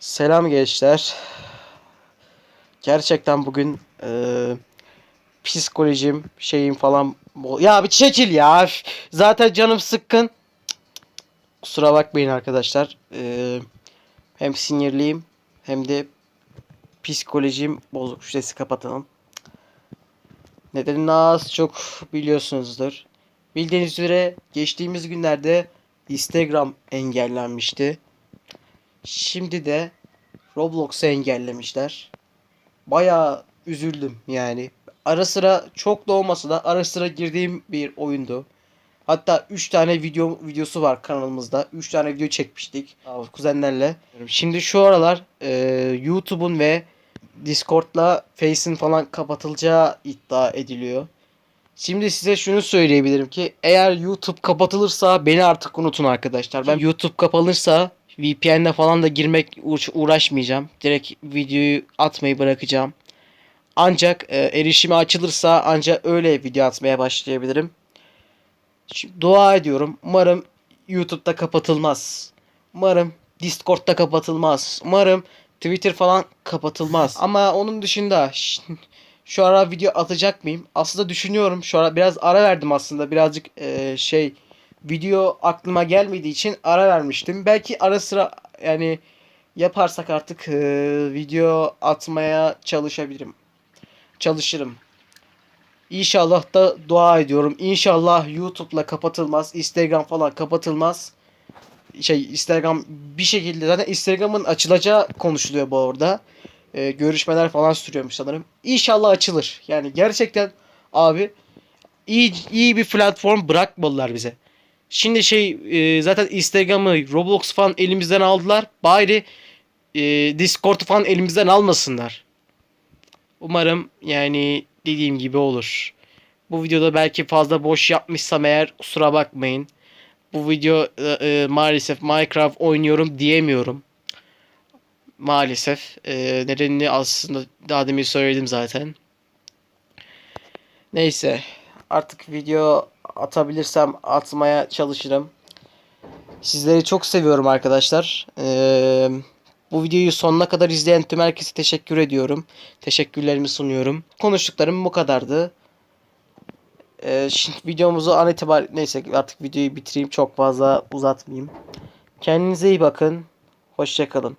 Selam gençler. Gerçekten bugün eee, psikolojim şeyim falan ya bir çekil ya. Zaten canım sıkkın. Kusura bakmayın arkadaşlar. Eee, hem sinirliyim hem de psikolojim bozuk. Şu sesi kapatalım. Nedenini az çok biliyorsunuzdur. Bildiğiniz üzere geçtiğimiz günlerde Instagram engellenmişti. Şimdi de Roblox'u engellemişler. Bayağı üzüldüm yani. Ara sıra çok da olmasa da ara sıra girdiğim bir oyundu. Hatta 3 tane video videosu var kanalımızda. 3 tane video çekmiştik kuzenlerle. Şimdi şu aralar e, YouTube'un ve Discord'la Face'in falan kapatılacağı iddia ediliyor. Şimdi size şunu söyleyebilirim ki eğer YouTube kapatılırsa beni artık unutun arkadaşlar. Ben YouTube kapanırsa VPN'le falan da girmek uğraş- uğraşmayacağım. Direkt videoyu atmayı bırakacağım. Ancak e, erişimi açılırsa ancak öyle video atmaya başlayabilirim. Şimdi dua ediyorum. Umarım YouTube'da kapatılmaz. Umarım Discord'da kapatılmaz. Umarım Twitter falan kapatılmaz. Ama onun dışında şu ara video atacak mıyım? Aslında düşünüyorum. Şu ara biraz ara verdim aslında. Birazcık e, şey video aklıma gelmediği için ara vermiştim. Belki ara sıra yani yaparsak artık e, video atmaya çalışabilirim. Çalışırım. İnşallah da dua ediyorum. İnşallah YouTube'la kapatılmaz. Instagram falan kapatılmaz. Şey Instagram bir şekilde zaten Instagram'ın açılacağı konuşuluyor bu arada. Ee, görüşmeler falan sürüyormuş sanırım. İnşallah açılır. Yani gerçekten abi iyi iyi bir platform bırakmadılar bize. Şimdi şey e, zaten Instagram'ı, Roblox falan elimizden aldılar. Bari e, Discord'u falan elimizden almasınlar. Umarım yani dediğim gibi olur. Bu videoda belki fazla boş yapmışsam eğer kusura bakmayın. Bu video e, e, maalesef Minecraft oynuyorum diyemiyorum. Maalesef. E, nedenini aslında daha demin söyledim zaten. Neyse. Artık video atabilirsem atmaya çalışırım. Sizleri çok seviyorum arkadaşlar. Ee, bu videoyu sonuna kadar izleyen tüm herkese teşekkür ediyorum. Teşekkürlerimi sunuyorum. Konuştuklarım bu kadardı. Ee, şimdi videomuzu an itibariyle neyse artık videoyu bitireyim çok fazla uzatmayayım. Kendinize iyi bakın. Hoşçakalın.